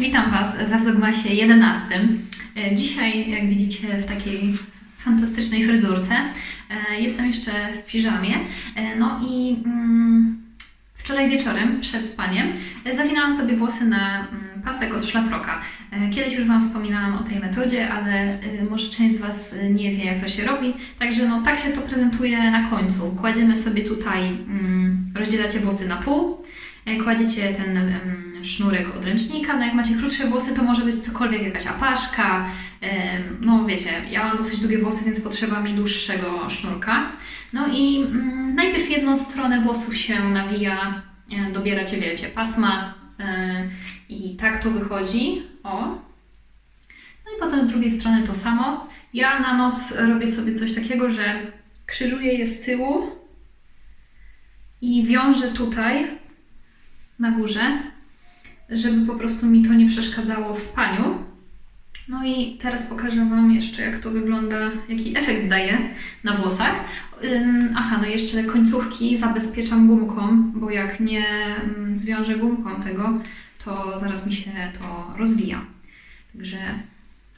Witam Was we Vlogmasie 11. E, Dzisiaj, jak widzicie, w takiej fantastycznej fryzurce. E, Jestem jeszcze w piżamie. E, No i mm, wczoraj wieczorem, przed spaniem, zawinęłam sobie włosy na mm, pasek od szlafroka. Kiedyś już Wam wspominałam o tej metodzie, ale e, może część z Was e, nie wie, jak to się robi. Także no, tak się to prezentuje na końcu. Kładziemy sobie tutaj, mm, rozdzielacie włosy na pół. Kładziecie ten em, sznurek od ręcznika, no jak macie krótsze włosy, to może być cokolwiek, jakaś apaszka, em, no wiecie, ja mam dosyć długie włosy, więc potrzeba mi dłuższego sznurka. No i mm, najpierw jedną stronę włosów się nawija, e, dobieracie, wiecie, pasma e, i tak to wychodzi, o. No i potem z drugiej strony to samo. Ja na noc robię sobie coś takiego, że krzyżuję je z tyłu i wiążę tutaj na górze, żeby po prostu mi to nie przeszkadzało w spaniu. No i teraz pokażę Wam jeszcze, jak to wygląda, jaki efekt daje na włosach. Aha, no jeszcze końcówki zabezpieczam gumką, bo jak nie zwiążę gumką tego, to zaraz mi się to rozwija. Także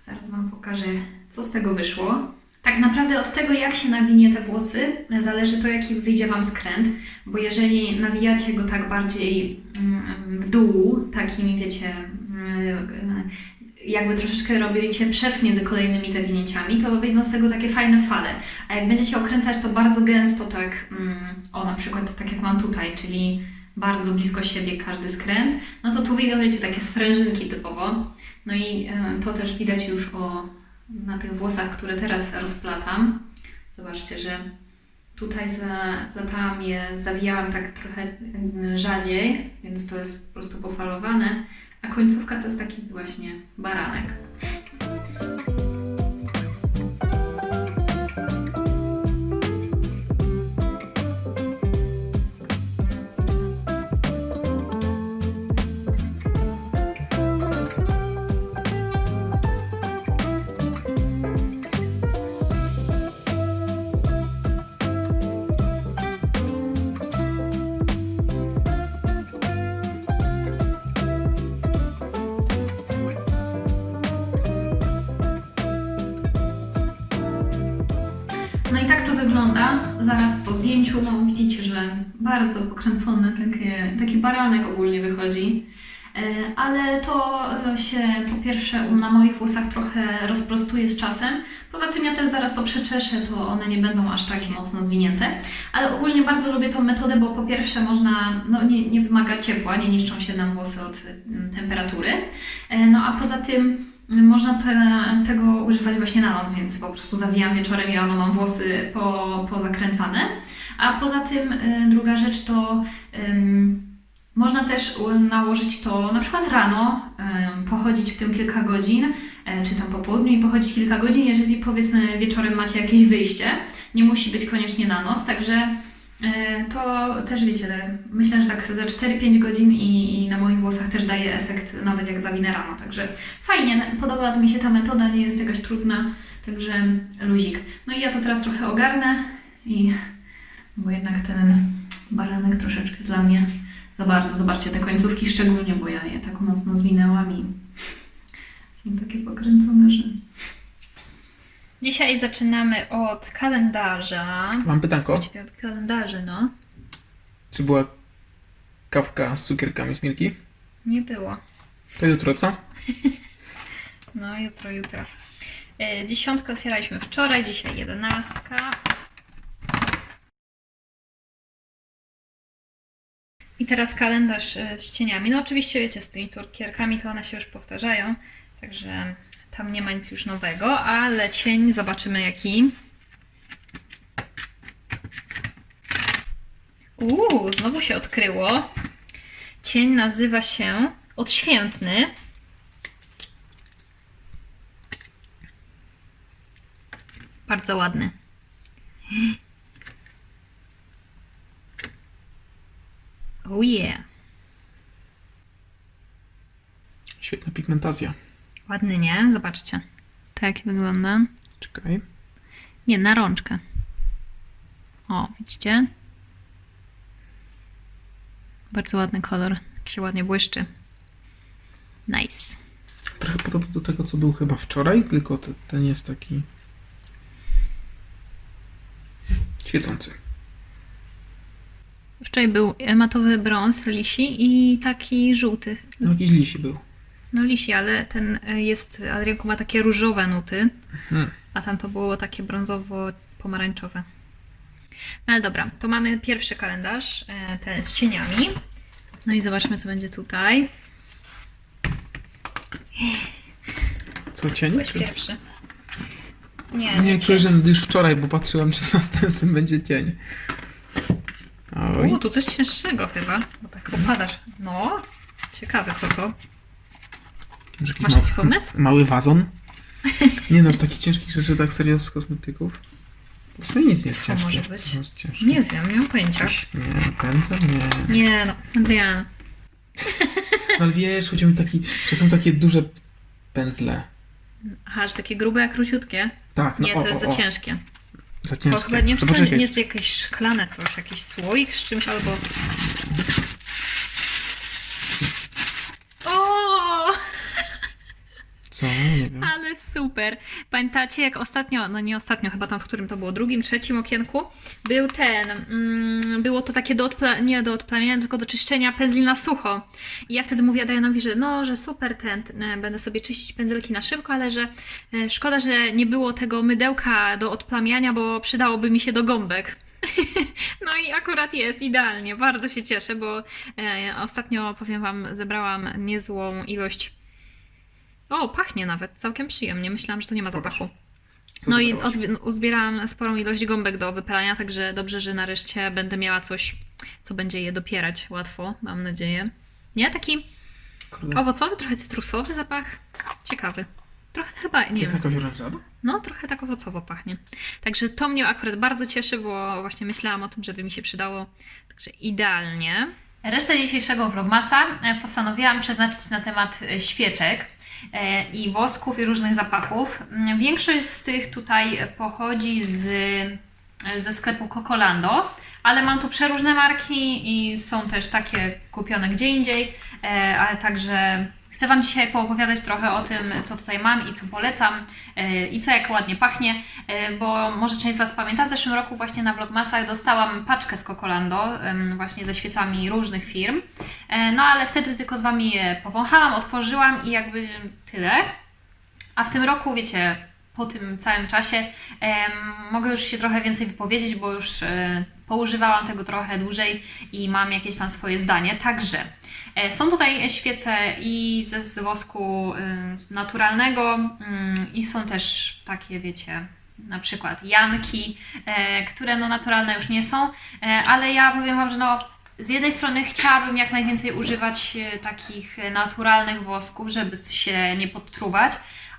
zaraz Wam pokażę, co z tego wyszło. Tak naprawdę od tego, jak się nawinie te włosy, zależy to, jaki wyjdzie Wam skręt, bo jeżeli nawijacie go tak bardziej mm, w dół, takimi, wiecie, mm, jakby troszeczkę robiliście przerw między kolejnymi zawinięciami, to wyjdą z tego takie fajne fale. A jak będziecie okręcać to bardzo gęsto, tak, mm, o na przykład tak jak mam tutaj, czyli bardzo blisko siebie każdy skręt, no to tu wyjdą, wiecie, takie sprężynki typowo. No i e, to też widać już o, na tych włosach, które teraz rozplatam. Zobaczcie, że tutaj zaplatałam je, zawijałam tak trochę rzadziej, więc to jest po prostu pofalowane, a końcówka to jest taki właśnie baranek. Baranek ogólnie wychodzi. E, Ale to się po pierwsze na moich włosach trochę rozprostuje z czasem. Poza tym ja też zaraz to przeczeszę, to one nie będą aż tak mocno zwinięte. Ale ogólnie bardzo lubię tą metodę, bo po pierwsze można, no nie, nie wymaga ciepła, nie niszczą się nam włosy od mm, temperatury. E, No a poza tym można te, tego używać właśnie na noc, więc po prostu zawijam wieczorem i rano mam włosy po, pozakręcane. A poza tym y, druga rzecz to ym, można też u- nałożyć to na przykład rano, pochodzić w tym kilka godzin, y, czy tam po południu i pochodzić kilka godzin, jeżeli powiedzmy wieczorem macie jakieś wyjście. Nie musi być koniecznie na noc, także y, to też wiecie, myślę, że tak za 4-5 godzin i, na moich włosach też daje efekt nawet jak zawinę rano, także Fajnie, podoba mi się ta metoda, nie jest jakaś trudna, także luzik. No i ja to teraz trochę ogarnę i bo jednak ten baranek troszeczkę dla mnie za bardzo. Zobaczcie te końcówki szczególnie, bo ja je tak mocno zwinęłam i są takie pokręcone, że... Dzisiaj zaczynamy od kalendarza. Mam pytanko. Właściwie od kalendarzy, no. Czy była kawka z cukierkami z Milki? Nie było. To jutro co? No, jutro, jutro. E, Dziesiątkę otwieraliśmy wczoraj, dzisiaj jedenastka. I teraz kalendarz e, z cieniami. No oczywiście wiecie, z tymi cukierkami to one się już powtarzają, także tam nie ma nic już nowego, ale cień zobaczymy jaki. Uuu, znowu się odkryło. Cień nazywa się odświętny. Bardzo ładny. Oh yeah. Świetna pigmentacja. Ładny, nie? Zobaczcie. Tak wygląda. Czekaj. Nie, na rączkę. O, widzicie? Bardzo ładny kolor. Tak się ładnie błyszczy. Nice. Trochę podobny do tego, co był chyba wczoraj, tylko te- ten jest taki świecący. Wczoraj był matowy brąz lisi i taki żółty. No jakiś lisi był. No lisi, ale ten e, jest, Adrianku ma takie różowe nuty, Hmm. a tam to było takie brązowo-pomarańczowe. No ale dobra, to mamy pierwszy kalendarz, e, ten z cieniami. No i zobaczmy, co będzie tutaj. Co, cień? Byłeś pierwszy. Nie, Nie, nie kojarzę już wczoraj, bo patrzyłem, czy w następnym będzie cień. Oj, U, tu coś cięższego chyba, bo tak opadasz. No, ciekawe co to. może jakiś Masz jakiś pomysł? mały wazon? Nie no, z takich ciężkich rzeczy tak serio z kosmetyków. W sumie nic nie jest Co ciężkie. może być? Co jest ciężkie? Nie wiem, nie mam pojęcia. Jakiś- Nie, pędzel? Nie. Nie no, Adrian. No ale wiesz, chodzi mi taki, że są takie duże pędzle. Aha, że takie grube jak króciutkie. Tak, no Nie, o, to jest o, za o, ciężkie. Bo ciężkie. chyba nie To to nie jest jakieś szklane coś, jakiś słoik z czymś albo... O! Co? Nie wiem. Ale super. Pamiętacie, jak ostatnio, no nie ostatnio, chyba tam w którym to było, drugim, trzecim okienku, był ten, mm, było to takie do odpla- nie do odplamienia, tylko do czyszczenia pędzli na sucho. I ja wtedy mówię Dianowi, że no, że super ten, ten, będę sobie czyścić pędzelki na szybko, ale że e, szkoda, że nie było tego mydełka do odplamiania, bo przydałoby mi się do gąbek. No i akurat jest idealnie. Bardzo się cieszę, bo e, ostatnio, powiem Wam, zebrałam niezłą ilość. O, pachnie nawet całkiem przyjemnie. Myślałam, że to nie ma zapachu. Co No i ozbi- uzbierałam sporą ilość gąbek do wypalania, także dobrze, że nareszcie będę miała coś, co będzie je dopierać łatwo, mam nadzieję. Nie? Taki Kurde, owocowy, trochę cytrusowy zapach. Ciekawy. Trochę chyba, nie wiem. jakaś orężada? No, trochę tak owocowo pachnie. Także to mnie akurat bardzo cieszy, bo właśnie myślałam o tym, żeby mi się przydało. Także idealnie. Resztę dzisiejszego vlogmasa e, postanowiłam przeznaczyć na temat e, świeczek i wosków i różnych zapachów. Większość z tych tutaj pochodzi z, ze sklepu Cocolando, ale mam tu przeróżne marki i są też takie kupione gdzie indziej, ale także chcę Wam dzisiaj poopowiadać trochę o tym, co tutaj mam i co polecam e, i co jak ładnie pachnie, e, bo może część z Was pamięta, w zeszłym roku właśnie na Vlogmasach dostałam paczkę z Cocolando, em, właśnie ze świecami różnych firm, E, no ale wtedy tylko z Wami je powąchałam, otworzyłam i jakby tyle. A w tym roku, wiecie, po tym całym czasie mogę już się trochę więcej wypowiedzieć, bo już poużywałam tego trochę dłużej i mam jakieś tam swoje zdanie. Także są tutaj świece i ze z wosku em, naturalnego mm, i są też takie, wiecie, na przykład janki, e, które no naturalne już nie są, e, ale ja powiem Wam, że no z jednej strony chciałabym jak najwięcej używać e, takich e, naturalnych wosków, żeby się nie podtruwać,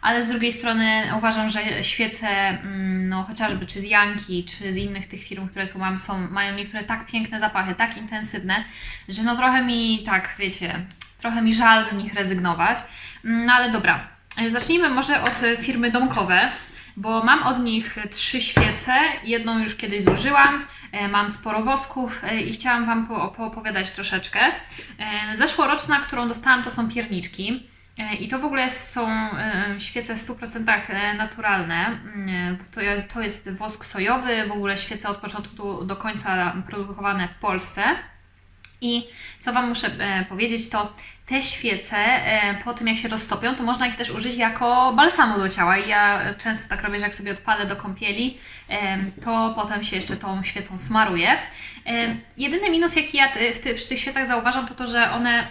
ale z drugiej strony uważam, że świece, mm, no chociażby czy z Janki, czy z innych tych firm, które tu mam, są, mają niektóre tak piękne zapachy, tak intensywne, że no trochę mi tak, wiecie, trochę mi żal z nich rezygnować. Mm, No ale dobra, zacznijmy może od e, firmy Domkowe, bo mam od nich trzy świece, jedną już kiedyś zużyłam, e, mam sporo wosków e, i chciałam Wam po- poopowiadać troszeczkę. Zeszłoroczna, którą dostałam, to są pierniczki. E, I to w ogóle są e, świece w 100% e, naturalne. Mm, To jest, to jest wosk sojowy, w ogóle świece od początku do końca produkowane w Polsce. I co Wam muszę powiedzieć, to te świece po tym jak się roztopią, to można ich też użyć jako balsamu do ciała. I ja często tak robię, że jak sobie odpalę do kąpieli, to potem się jeszcze tą świecą smaruję. Jedyny minus, jaki ja przy tych świecach zauważam, to to, że one,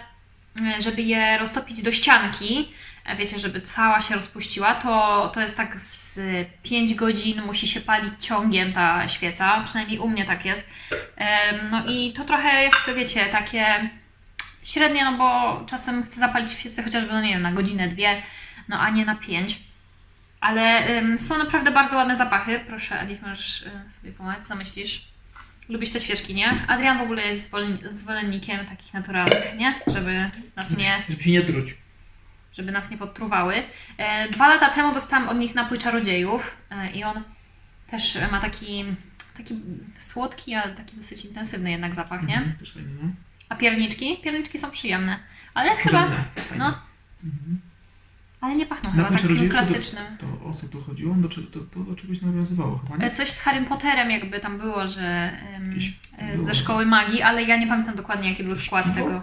żeby je roztopić do ścianki, e, wiecie, żeby cała się rozpuściła, to, to jest tak z 5 godzin musi się palić ciągiem ta świeca, przynajmniej u mnie tak jest. No i to trochę jest, wiecie, takie średnie, no bo czasem chcę zapalić świecę chociażby, no nie wiem, na godzinę, dwie, no a nie na pięć. Ale ym, są naprawdę bardzo ładne zapachy. Proszę, Adi, możesz y, sobie pomóc. Co myślisz? Lubisz te świeczki, nie? Adrian w ogóle jest zwolen- zwolennikiem takich naturalnych, nie? Żeby nas nie, Żeby się nie truć. żeby nas nie podtruwały. E, dwa lata temu dostałam od nich napój czarodziejów e, i on też ma taki, taki słodki, ale taki dosyć intensywny jednak zapach, nie? Mhm, też fajnie, no. A pierniczki? Pierniczki są przyjemne. Ale chyba, Porządne, fajne. no, Mhm. Ale nie pachną chyba takim rodziny to klasycznym. To o co tu chodziło? Do, czy- to, to do czegoś nawiązywało chyba, nie? Coś z Harrym Potterem jakby tam było, że e, było. ze szkoły magii, ale ja nie pamiętam dokładnie jaki był skład Piwo? tego.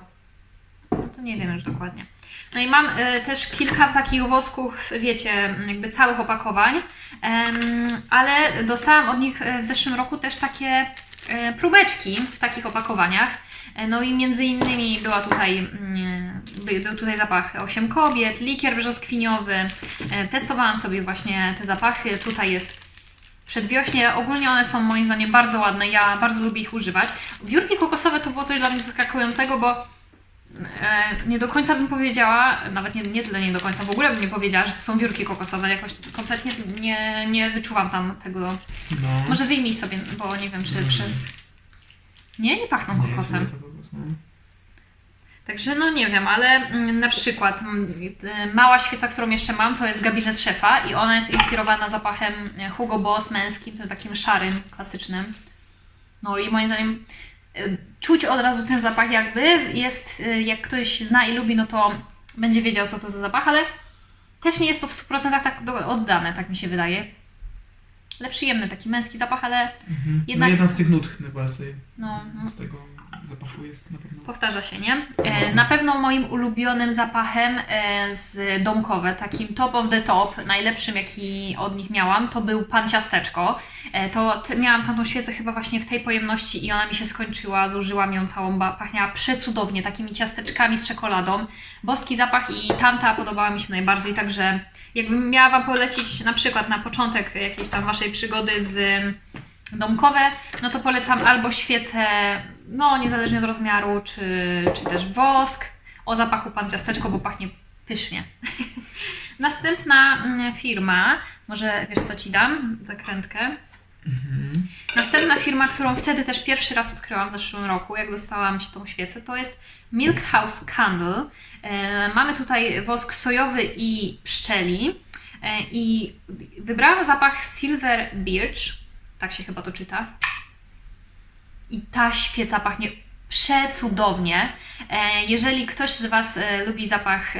No to nie wiem już dokładnie. No i mam e, też kilka takich wosków, wiecie, jakby całych opakowań, ale dostałam od nich e, w zeszłym roku też takie e, próbeczki w takich opakowaniach. E, No i między innymi była tutaj, mm, by- był tutaj zapach 8 kobiet, likier brzoskwiniowy. E, Testowałam sobie właśnie te zapachy. Tutaj jest przedwiośnie. Ogólnie one są moim zdaniem bardzo ładne. Ja bardzo lubię ich używać. Wiórki kokosowe to było coś dla mnie zaskakującego, bo e, nie do końca bym powiedziała, nawet nie, nie tyle nie do końca, w ogóle bym nie powiedziała, że to są wiórki kokosowe. Jakoś kompletnie nie, nie wyczuwam tam tego. No. Może wyjmij sobie, bo nie wiem, czy przez... Nie, nie pachną Nie, kokosem. no. Także no nie wiem, ale mm, na przykład mm, y, mała świeca, którą jeszcze mam, to jest gabinet szefa i ona jest inspirowana zapachem e, Hugo Boss męskim, tym takim szarym, klasycznym. No i moim zdaniem y, czuć od razu ten zapach jakby jest, y, jak ktoś zna i lubi, no to będzie wiedział co to za zapach, ale też nie jest to w 100% tak do- oddane, tak mi się wydaje. Ale przyjemny taki męski zapach, ale Mhm. Jednak- No jedna z tych nut najbardziej no, no z tego zapachu jest na pewno. Powtarza się, nie? E, na pewno moim ulubionym zapachem e, z domkowe, takim top of the top, najlepszym jaki od nich miałam, to był pan ciasteczko. E, to miałam tamtą świecę chyba właśnie w tej pojemności i ona mi się skończyła, zużyłam ją całą, pachniała przecudownie, takimi ciasteczkami z czekoladą. Boski zapach i tamta podobała mi się najbardziej, także jakbym miała Wam polecić na przykład na początek jakiejś tam Waszej przygody z domkowe, no to polecam albo świece, no niezależnie od rozmiaru, czy, czy też wosk o zapachu pan ciasteczko, bo pachnie pysznie. Następna mm, firma, może wiesz co Ci dam? Zakrętkę. Mhm. Następna firma, którą wtedy też pierwszy raz odkryłam w zeszłym roku, jak dostałam tą świecę, to jest Milk House Candle. E, mamy tutaj wosk sojowy i pszczeli. E, I wybrałam zapach Silver Birch, tak się chyba to czyta. I ta świeca pachnie przecudownie. E, Jeżeli ktoś z Was e, lubi zapach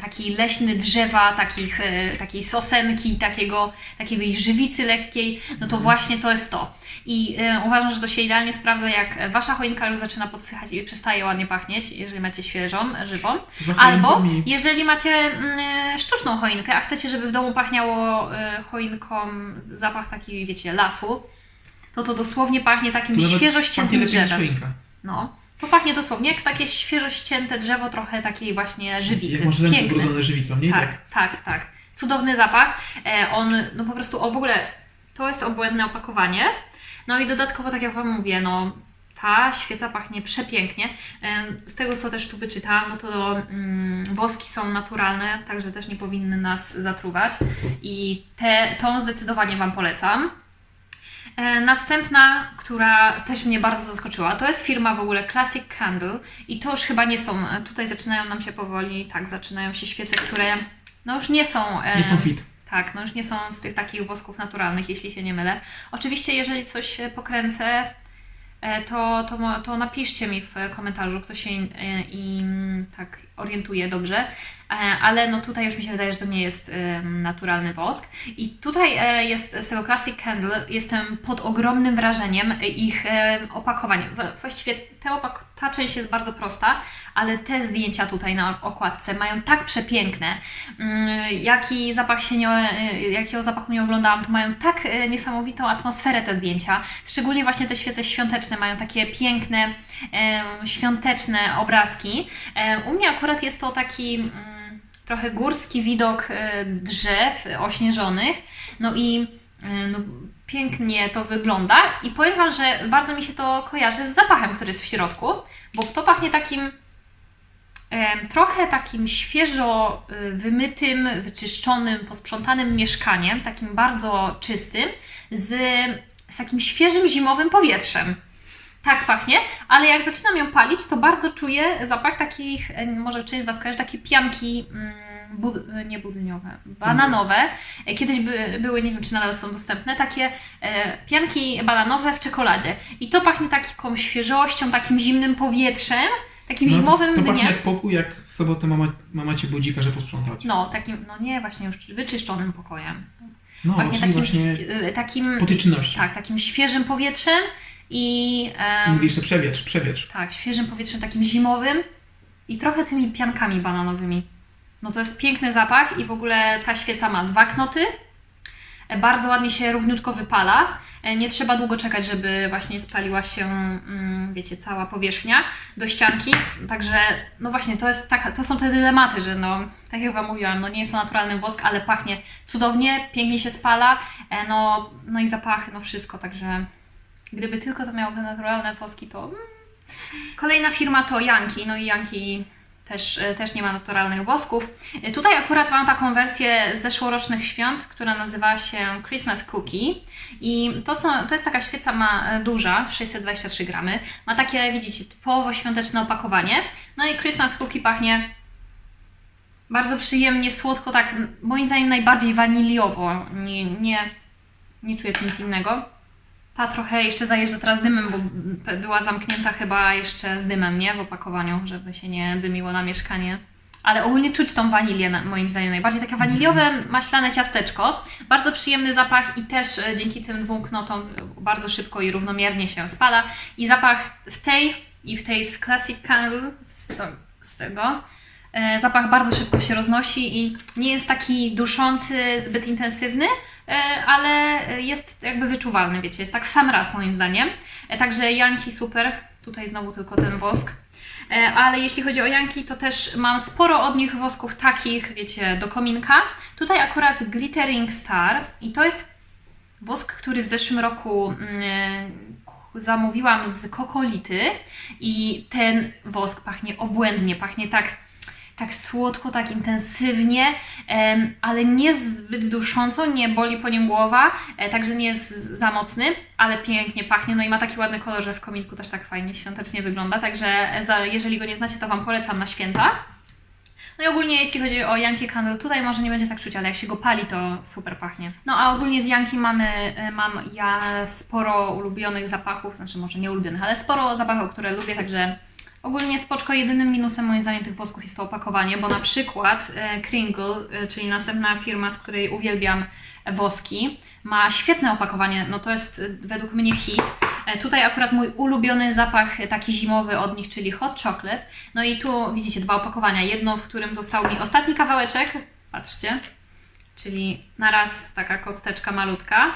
taki leśny drzewa, takich, e, takiej sosenki, takiego, takiej żywicy lekkiej, no to właśnie to jest to. I uważam, że to się idealnie sprawdza, jak Wasza choinka już zaczyna podsychać i przestaje ładnie pachnieć, jeżeli macie świeżą, żywą. Albo jeżeli macie mm, sztuczną choinkę, a chcecie, żeby w domu pachniało choinką zapach taki, wiecie, lasu, to to dosłownie pachnie takim to świeżo ściętym drzewem. No, to pachnie dosłownie jak takie świeżo ścięte drzewo, trochę takiej właśnie żywicy. Jak masz ręce żywicą, nie? Tak, tak, tak. Cudowny zapach. E, on, no po prostu, o w ogóle, to jest obłędne opakowanie. No i dodatkowo, tak jak Wam mówię, no ta świeca pachnie przepięknie. Em, Z tego, co też tu wyczytałam, no to mm, woski są naturalne, także też nie powinny nas zatruwać. I te, tą zdecydowanie Wam polecam. E, Następna, która też mnie bardzo zaskoczyła, to jest firma w ogóle Classic Candle i to już chyba nie są, e, tutaj zaczynają nam się powoli, tak, zaczynają się świece, które no już nie są... e, Nie są fit. Tak, no już nie są z tych takich wosków naturalnych, jeśli się nie mylę. Oczywiście, jeżeli coś pokręcę, to, to, to napiszcie mi w komentarzu, kto się e, i tak orientuje dobrze. E, Ale no tutaj już mi się wydaje, że to nie jest e, naturalny wosk. I tutaj e, jest z tego Classic Candle, jestem pod ogromnym wrażeniem ich opakowań. W- Właściwie te opak- ta część jest bardzo prosta, ale te zdjęcia tutaj na okładce mają tak przepiękne. Mm, Jaki zapach się nie, jakiego zapachu nie oglądałam, to mają tak niesamowitą atmosferę te zdjęcia. Szczególnie właśnie te świece świąteczne mają takie piękne, świąteczne obrazki. U mnie akurat jest to taki mm, trochę górski widok e, drzew ośnieżonych. No i e, no, pięknie to wygląda i powiem Wam, że bardzo mi się to kojarzy z zapachem, który jest w środku, bo to pachnie takim em, trochę takim świeżo wymytym, wyczyszczonym, posprzątanym mieszkaniem, takim bardzo czystym, z, z takim świeżym zimowym powietrzem. Tak pachnie, ale jak zaczynam ją palić, to bardzo czuję zapach takich, e, może część z Was kojarzy, takie pianki, mm, bud, e, nie budyniowe, bananowe. E, Kiedyś by, były, nie wiem czy nadal są dostępne, takie e, pianki bananowe w czekoladzie. I to pachnie taką świeżością, takim zimnym powietrzem, takim No, zimowym to pachnie dniem. jak pokój, jak w sobotę mama, mama cię budzi, każe posprzątać. No, takim, no nie, właśnie już wyczyszczonym pokojem. No, Pachnie takim, właśnie takim tak, takim świeżym powietrzem i em, Mówisz, że przewietrz, przewietrz. tak, świeżym powietrzem takim zimowym i trochę tymi piankami bananowymi. No to jest piękny zapach i w ogóle ta świeca ma dwa knoty. E, Bardzo ładnie się równiutko wypala. E, Nie trzeba długo czekać, żeby właśnie spaliła się, mm, wiecie, cała powierzchnia do ścianki. Także, no właśnie, to, jest taka, to są te dylematy, że no, tak jak Wam mówiłam, no nie jest to naturalny wosk, ale pachnie cudownie, pięknie się spala, e, no, no i zapachy, no wszystko, także gdyby tylko to miało naturalne woski, to mm. Kolejna firma to Yankee, no i Yankee też, e, też nie ma naturalnych wosków. E, Tutaj akurat mam taką wersję z zeszłorocznych świąt, która nazywa się Christmas Cookie i to, są, to jest taka świeca ma e, duża, 623 gramy, ma takie, widzicie, typowo świąteczne opakowanie, no i Christmas Cookie pachnie bardzo przyjemnie, słodko, tak moim zdaniem najbardziej waniliowo, nie, nie, nie czuję nic innego. Ta trochę jeszcze zajeżdża teraz dymem, bo była zamknięta chyba jeszcze z dymem, nie? W opakowaniu, żeby się nie dymiło na mieszkanie. Ale ogólnie czuć tą wanilię, na- moim zdaniem najbardziej. Takie waniliowe, maślane ciasteczko. Bardzo przyjemny zapach i też e, dzięki tym dwóm knotom bardzo szybko i równomiernie się spala. I zapach w tej i w tej z Classic Candle, z, to, z tego, e, zapach bardzo szybko się roznosi i nie jest taki duszący, zbyt intensywny, ale jest jakby wyczuwalny, wiecie, jest tak w sam raz moim zdaniem. E, Także Yankee super, tutaj znowu tylko ten wosk. E, Ale jeśli chodzi o Yankee, to też mam sporo od nich wosków takich, wiecie, do kominka. Tutaj akurat Glittering Star i to jest wosk, który w zeszłym roku mm, zamówiłam z kokolity i ten wosk pachnie obłędnie, pachnie tak tak słodko, tak intensywnie, ale nie zbyt dusząco, nie boli po nim głowa, e, także nie jest za mocny, ale pięknie pachnie, no i ma taki ładny kolor, że w kominku też tak fajnie, świątecznie wygląda, także za, jeżeli go nie znacie, to Wam polecam na święta. No i ogólnie jeśli chodzi o Yankee Candle, tutaj może nie będzie tak czuć, ale jak się go pali, to super pachnie. No a ogólnie z Yankee mamy, e, mam ja sporo ulubionych zapachów, znaczy może nie ulubionych, ale sporo zapachów, które lubię, także ogólnie spoczko. Jedynym minusem moim zdaniem tych wosków jest to opakowanie, bo na przykład e, Kringle, e, czyli następna firma, z której uwielbiam woski, ma świetne opakowanie, no to jest e, według mnie hit. Tutaj akurat mój ulubiony zapach taki zimowy od nich, czyli hot chocolate. No i tu widzicie dwa opakowania. Jedno, w którym został mi ostatni kawałeczek, patrzcie, czyli na raz taka kosteczka malutka.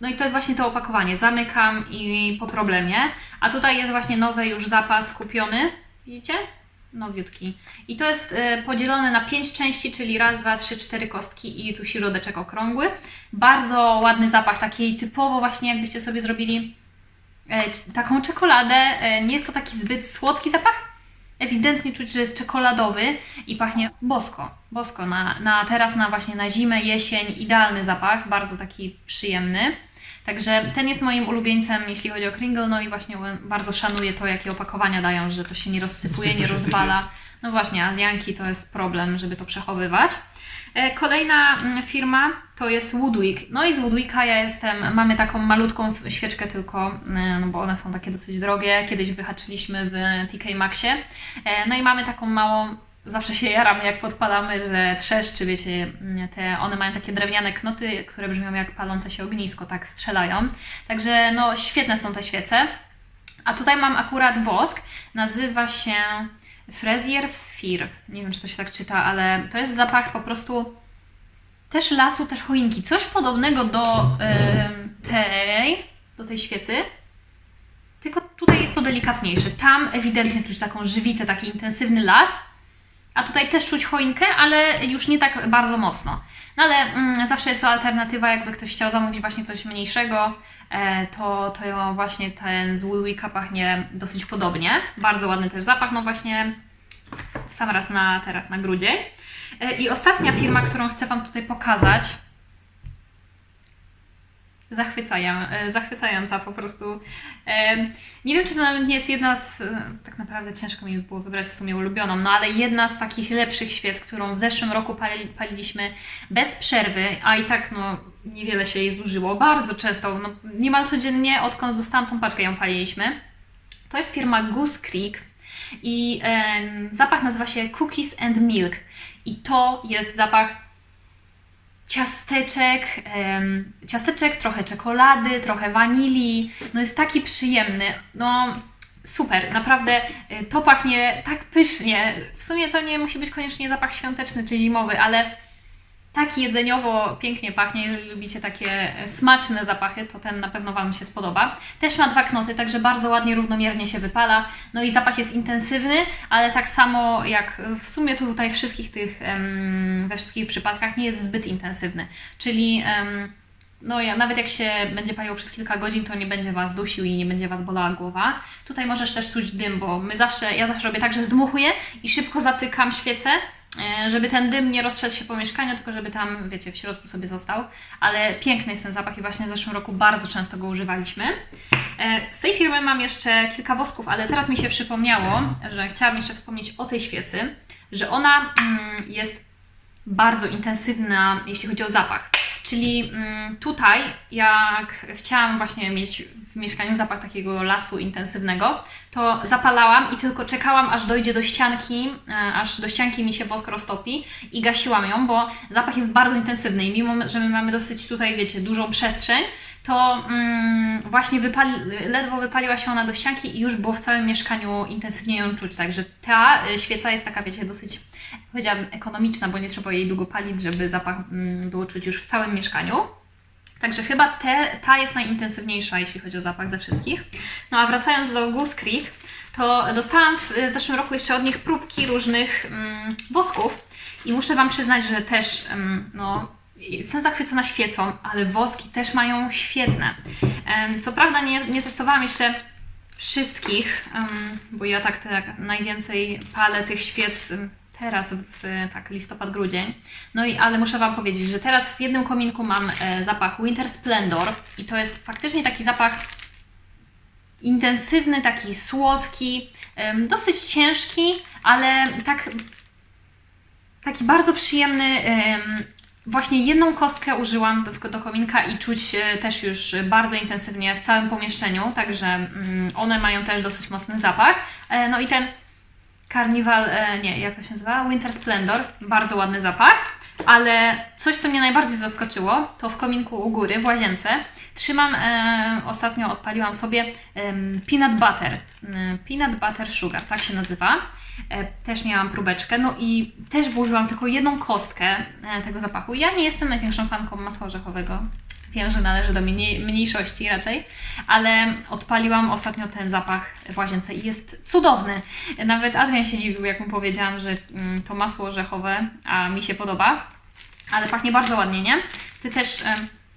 No i to jest właśnie to opakowanie. Zamykam i po problemie. A tutaj jest właśnie nowy już zapas kupiony. Widzicie? Nowiutki. I to jest e, podzielone na pięć części, czyli raz, dwa, trzy, cztery kostki i tu środeczek okrągły. Bardzo ładny zapach, takiej typowo właśnie jakbyście sobie zrobili e, taką czekoladę. E, nie jest to taki zbyt słodki zapach. Ewidentnie czuć, że jest czekoladowy i pachnie bosko. Bosko. Na, na teraz, na właśnie na zimę, jesień, idealny zapach, bardzo taki przyjemny. Także ten jest moim ulubieńcem, jeśli chodzi o Kringle, no i właśnie bardzo szanuję to, jakie opakowania dają, że to się nie rozsypuje, nie rozwala. No właśnie, Azjanki to jest problem, żeby to przechowywać. E, Kolejna mm, firma to jest Woodwick. No i z Woodwicka ja jestem, mamy taką malutką świeczkę tylko, e, no bo one są takie dosyć drogie. Kiedyś wyhaczyliśmy w TK Maxie. E, No i mamy taką małą, zawsze się jaramy jak podpalamy, że trzeszczy, wiecie, te, one mają takie drewniane knoty, które brzmią jak palące się ognisko, tak strzelają. Także no świetne są te świece. A tutaj mam akurat wosk, nazywa się Frazier Fir. Nie wiem, czy to się tak czyta, ale to jest zapach po prostu też lasu, też choinki. Coś podobnego do tej, do tej świecy. Tylko tutaj jest to delikatniejsze. Tam ewidentnie czuć taką żywicę, taki intensywny las. A tutaj też czuć choinkę, ale już nie tak bardzo mocno. No ale mm, zawsze jest to alternatywa, jakby ktoś chciał zamówić właśnie coś mniejszego, e, to, to właśnie ten z Woodwicka pachnie dosyć podobnie. Bardzo ładny też zapach, no właśnie w sam raz na teraz na grudzień. E, I ostatnia firma, którą chcę Wam tutaj pokazać, zachwycają, e, zachwycająca po prostu. E, Nie wiem, czy to nawet nie jest jedna z, e, tak naprawdę ciężko mi było wybrać w sumie ulubioną, no ale jedna z takich lepszych świec, którą w zeszłym roku pali, paliliśmy bez przerwy, a i tak no niewiele się jej zużyło, bardzo często, no niemal codziennie, odkąd dostałam tą paczkę ją paliliśmy. To jest firma Goose Creek. i em, zapach nazywa się Cookies and Milk. I to jest zapach ciasteczek, ciasteczek, trochę czekolady, trochę wanilii. No jest taki przyjemny. No super, naprawdę y, to pachnie tak pysznie. W sumie to nie musi być koniecznie zapach świąteczny czy zimowy, ale tak jedzeniowo pięknie pachnie. Jeżeli lubicie takie e, smaczne zapachy, to ten na pewno Wam się spodoba. Też ma dwa knoty, także bardzo ładnie, równomiernie się wypala. No i zapach jest intensywny, ale tak samo jak w sumie tutaj wszystkich tych, we wszystkich przypadkach nie jest zbyt intensywny. Czyli no ja, nawet jak się będzie paliło przez kilka godzin, to nie będzie Was dusił i nie będzie Was bolała głowa. Tutaj możesz też czuć dym, bo my zawsze, ja zawsze robię tak, że zdmuchuję i szybko zatykam świecę, żeby ten dym nie rozszedł się po mieszkaniu, tylko żeby tam, wiecie, w środku sobie został. Ale piękny jest ten zapach i właśnie w zeszłym roku bardzo często go używaliśmy. E, Z tej firmy mam jeszcze kilka wosków, ale teraz mi się przypomniało, że chciałam jeszcze wspomnieć o tej świecy, że ona mm, jest bardzo intensywna, jeśli chodzi o zapach. Czyli mm, tutaj, jak chciałam właśnie mieć w mieszkaniu zapach takiego lasu intensywnego, to zapalałam i tylko czekałam, aż dojdzie do ścianki, e, aż do ścianki mi się wosk roztopi i gasiłam ją, bo zapach jest bardzo intensywny i mimo, że my mamy dosyć tutaj, wiecie, dużą przestrzeń, to mm, właśnie wypali, ledwo wypaliła się ona do ścianki i już było w całym mieszkaniu intensywnie ją czuć. Także ta y, świeca jest taka, wiecie, dosyć, powiedziałabym, ekonomiczna, bo nie trzeba jej długo palić, żeby zapach mm, było czuć już w całym mieszkaniu. Także chyba te, ta jest najintensywniejsza, jeśli chodzi o zapach ze wszystkich. No a wracając do Goose Creek, to dostałam w zeszłym roku jeszcze od nich próbki różnych mm, wosków i muszę Wam przyznać, że też mm, no, jestem zachwycona świecą, ale woski też mają świetne. Co prawda nie, nie testowałam jeszcze wszystkich, bo ja tak, tak najwięcej palę tych świec teraz w tak listopad, grudzień. No i ale muszę Wam powiedzieć, że teraz w jednym kominku mam e, zapach Winter Splendor i to jest faktycznie taki zapach intensywny, taki słodki, em, dosyć ciężki, ale tak taki bardzo przyjemny. em, Właśnie jedną kostkę użyłam do, do kominka i czuć e, też już bardzo intensywnie w całym pomieszczeniu, także mm, one mają też dosyć mocny zapach. E, No i ten Carnival, e, nie, jak to się nazywa? Winter Splendor, bardzo ładny zapach. Ale coś, co mnie najbardziej zaskoczyło, to w kominku u góry, w łazience, trzymam, e, ostatnio odpaliłam sobie em, peanut butter. E, peanut butter sugar, tak się nazywa. E, też miałam próbeczkę, no i też włożyłam tylko jedną kostkę e, tego zapachu. Ja nie jestem największą fanką masła orzechowego. Wiem, że należy do mniej, mniejszości raczej, ale odpaliłam ostatnio ten zapach w łazience i jest cudowny. Nawet Adrian się dziwił, jak mu powiedziałam, że mm, to masło orzechowe, a mi się podoba, ale pachnie bardzo ładnie, nie? Ty też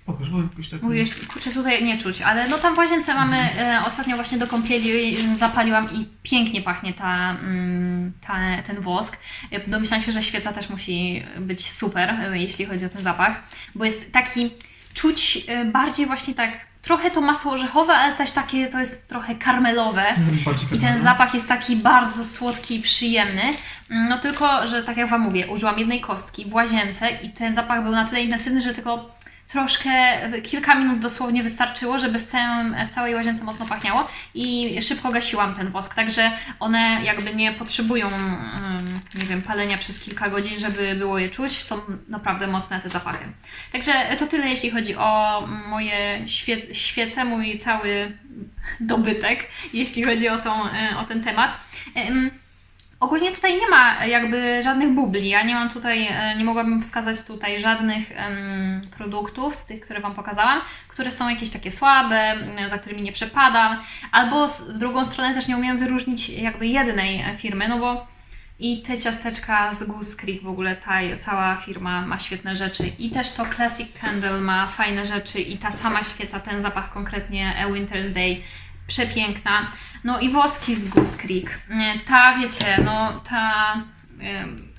Pokaż, jakoś tak... Mówiłeś, kurczę, tutaj nie czuć, ale no tam w łazience mamy, e, ostatnio właśnie do kąpieli zapaliłam i pięknie pachnie ta, mm, ta, ten wosk. E, Domyślam się, że świeca też musi być super, e, jeśli chodzi o ten zapach, bo jest taki, czuć e, bardziej właśnie tak, trochę to masło orzechowe, ale też takie, to jest trochę karmelowe. I ten zapach jest taki bardzo słodki i przyjemny. Mm, No tylko, że tak jak Wam mówię, użyłam jednej kostki w łazience i ten zapach był na tyle intensywny, że tylko troszkę, kilka minut dosłownie wystarczyło, żeby w, całym, w całej łazience mocno pachniało i szybko gasiłam ten wosk, także one jakby nie potrzebują, mm, nie wiem, palenia przez kilka godzin, żeby było je czuć, są naprawdę mocne te zapachy. Także to tyle, jeśli chodzi o moje świe, świece, mój cały dobytek, jeśli chodzi o, tą, e, o ten temat. Ogólnie tutaj nie ma jakby żadnych bubli. Ja nie mam tutaj, e, nie mogłabym wskazać tutaj żadnych em, produktów z tych, które Wam pokazałam, które są jakieś takie słabe, za którymi nie przepadam. Albo w drugą stronę też nie umiem wyróżnić jakby jednej e, firmy, no bo i te ciasteczka z Goose Creek w ogóle ta cała firma ma świetne rzeczy i też to Classic Candle ma fajne rzeczy i ta sama świeca, ten zapach konkretnie A Winter's Day przepiękna. No i woski z Goose Creek. Ta, wiecie, no ta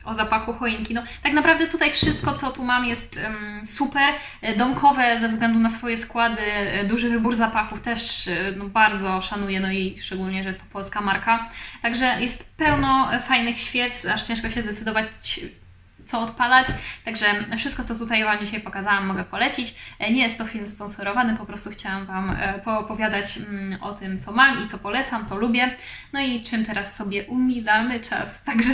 o zapachu choinki. No tak naprawdę tutaj wszystko, co tu mam jest super. Domkowe ze względu na swoje składy, e, duży wybór zapachów też e, no, bardzo szanuję, no i szczególnie, że jest to polska marka. Także jest pełno fajnych świec, aż ciężko się zdecydować co odpalać. Także wszystko, co tutaj Wam dzisiaj pokazałam, mogę polecić. E, Nie jest to film sponsorowany, po prostu chciałam Wam e, poopowiadać mm, o tym, co mam i co polecam, co lubię. No i czym teraz sobie umilamy czas. Także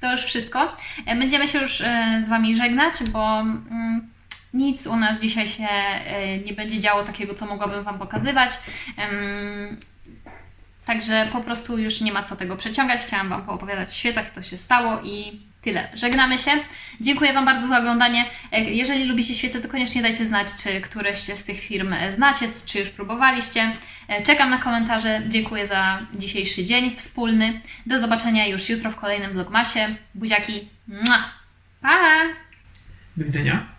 to już wszystko. E, Będziemy się już z Wami żegnać, bo mm, nic u nas dzisiaj się nie będzie działo takiego, co mogłabym Wam pokazywać. Także po prostu już nie ma co tego przeciągać. Chciałam Wam poopowiadać w świecach, jak to się stało i tyle. Żegnamy się. Dziękuję Wam bardzo za oglądanie. E, Jeżeli lubicie świece, to koniecznie dajcie znać, czy któreś z tych firm e, znacie, czy już próbowaliście. E, Czekam na komentarze. Dziękuję za dzisiejszy dzień wspólny. Do zobaczenia już jutro w kolejnym vlogmasie. Buziaki. Mua. Pa! Do widzenia.